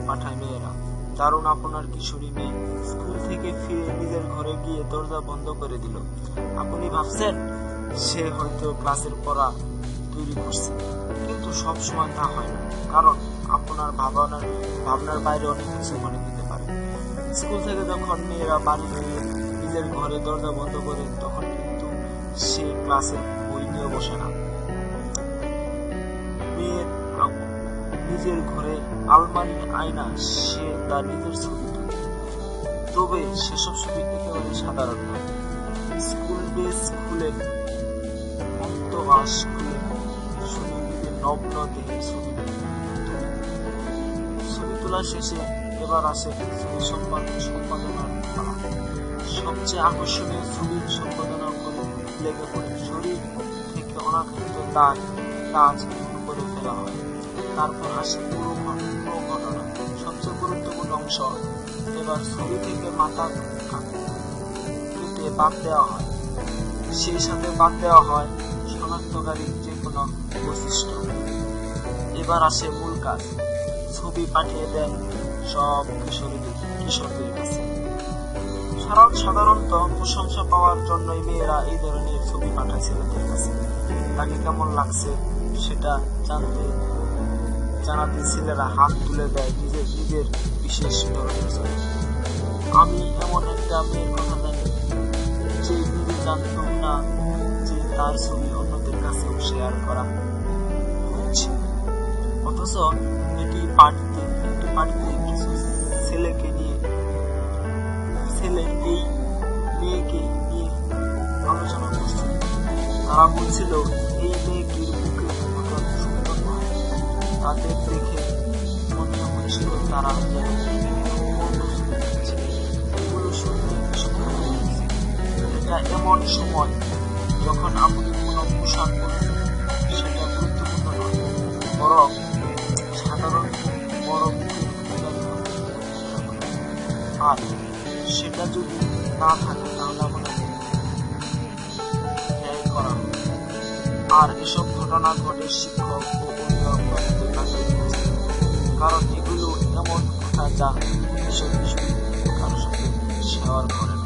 মেয়েরা। দারুণ আপনার কিশোরী মেয়ে স্কুল থেকে ফিরে নিজের ঘরে গিয়ে দরজা বন্ধ করে দিল। আপনি ভাবছেন, সে হয়তো ক্লাসের পড়া তৈরি করছে। কিন্তু সব সময় তা হয় না। কারণ আপনার ভাবনার ভাবনার বাইরে অনেক কিছু মনে হতে পারে। স্কুল থেকে যখন মেয়েরা বাড়ি ফিরে নিজের ঘরে দরজা বন্ধ করে তখন কিন্তু সে ক্লাসের বই নিয়ে বসে না। নিজের ঘরে আলমারির আয়না, সে তার নিজের ছবি তোলে। তবে সেসব ছবি একেবারে সাধারণ নয় স্কুল ড্রেস খুলে অন্তবাস খুলে শুধু নগ্ন দেহে ছবি। ছবি তোলা শেষে এবার আসে ছবি সম্পাদন সম্পাদনার সবচেয়ে আকর্ষণীয় ছবি সম্পাদনা করে লেগে পড়ে শরীর থেকে অনাকৃত দাগ কাজ করে ফেলা হয়। তারপর আসে পুরো ঘটনা সবচেয়ে গুরুত্বপূর্ণ অংশ এবার ছবি থেকে মাথা কেটে বাদ দেওয়া হয় সেই সাথে বাদ দেওয়া হয়। শনাক্তকারী যে কোনো বৈশিষ্ট্য এবার আসে মূল কাজ। ছবি পাঠিয়ে দেন সব কিশোরীদের কিশোরদের কাছে সাধারণত প্রশংসা পাওয়ার জন্যই মেয়েরা এই ধরনের ছবি পাঠায় ছেলেদের কাছে তাকে কেমন লাগছে সেটা জানতে জানাতে ছেলেরা হাত তুলে দেয়, নিজের নিজের বিশেষ আমি এমন একটা মেয়ের কথা জানি, যে নিজে জানত না যে তার ছবি অন্যদের কাছেও শেয়ার করা হচ্ছে। অথচ এটি পার্টিতে, একটি পার্টিতে কিছু ছেলেকে নিয়ে, ছেলে এই মেয়েকে নিয়ে আলোচনা করছিল তারা বলছিল, এই মেয়েটির তাদের দেখে তারা এমন সময় যখন আপনি কোনো পোশাক সেটা গুরুত্বপূর্ণ নয় সাধারণ বড়। আর সেটা যদি না থাকে, তাহলে ন্যায় করা আর এসব ঘটনা ঘটে শিক্ষক ও অভিভাবকদের কাছে কারণ এগুলো এমন কথা যা কিশোর কিশোরী কারোর সাথে শেয়ার করে